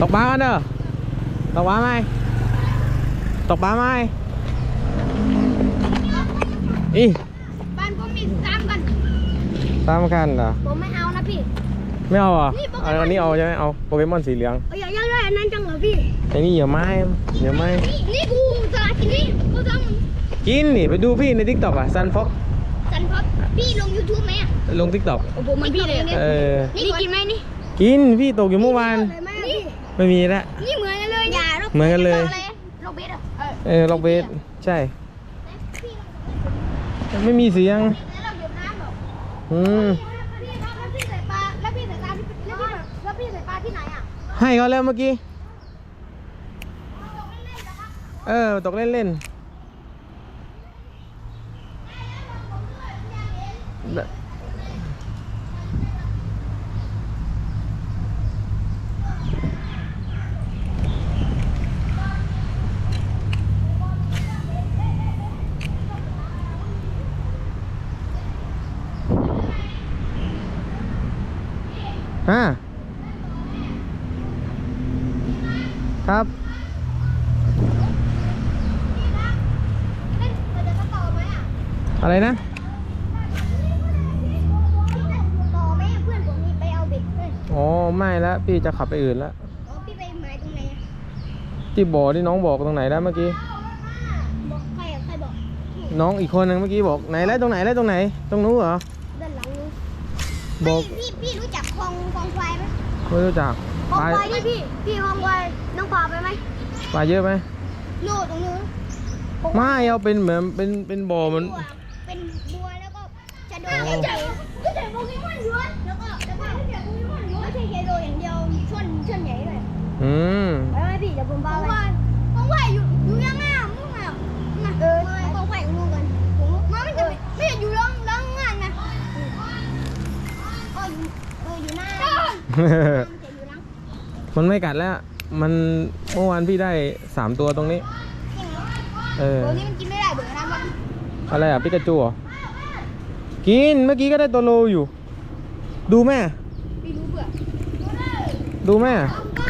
ตกปลากันเด้อตกปลาไหมตกปลาไหมอีบ้านผมมีสามกันตามกันเหรอผมไม่เอานะพี่ ไม่เอาเหรอะนี่โปเกมอน อันนี้เอาใช่ไหมเอาโปเกมอนสีเหลืองเอ้ยอยากได้อันนั้นจังเหรอพี่ไอ้นี่อย่าไม้อย่าไม้นี่นี่กูสลากินนี่กูต้องกินนี่ไปดูพี่ในทิกตอกอะซันฟ็อกสันพับพี่ลง YouTube ไหมอะลงทิกตอกโอ้โหมันพี่เลย เออนี่กินไหมนี่กินพี่ตกอยู่เมื่อวาน นี่ ไม่มีแล้วนี่เหมือนกันเลยอย่าเหมือนกันเลย โรเบสอะเออเออล็อกเบสใช่ไม่มีเสียง แล้วเราเดือดน้ำเหรออืม พี่ครับแล้วพี่ใส่ปลาแล้วพี่ใส่ปลาที่แล้วพี่แบบแล้วพี่ใส่ปลาที่ไหนอะให้เขาแล้วเมื่อกี้ เออ ตกเล่นเล่นๆ ฮะครับเล่นเราจะต่อไหมอะอะไรนะต่อไหมอะเพื่อนผมมีไปเอาเบ็ดเพื่อนอ๋อไม่แล้วพี่จะขับไปอื่นแล้วอ๋อพี่ไปหมายตรงไหนอะที่บอกที่น้องบอกตรงไหนแล้วเมื่อกี้บอกใครอะใครบอกน้องอีกคนนึงเมื่อกี้บอกไหนแล้วตรงไหนแล้วตรงไหน ตรงนู้นเหรอด้านหลังนู้น บอกพี่พี่รู้จักคลองคลองควายไหมไม่รู้จักคลองปลาควายนี่พี่พี่คลองควายน้องพาไปไหมปลาเยอะไหมโน่ตรงนู้นไม่เอาเป็นเหมือนเป็นเป็นบ่อมันบัวเป็นบัวแล้วก็จะโดนใหญ่ใหญ่ก็แต่โปเกมอนอยู่แล้วก็แล้วก็ไม่ใช่โปเกมอนอยู่ไม่ใช่เคโดอย่างเดียวช่วนช่วนใหญ่ด้วยอืมไปไหมพี่เดี๋ยวผมพาไปคลองควายอยู่อยู่ยังไงอะมึงอะนะเออคลองควายของมึงกันผมมันไม่จะไม่จะอยู่ร้องร้องงานนะก็ อยู่เอออยู่หน้ามันจะอยู่หลังมันไม่กัดแล้ว มันเมื่อวานพี่ได้สามตัวตรงนี้จริงเหรอเออโอ้นี่มันกินไม่ได้เบื่อนะมันอะไรอะปิกาจูเหรอ กิน เมื่อกี้ก็ได้ตัวโลอยู่ ดูแม่ไม่รู้เบื่อดูแม่เอา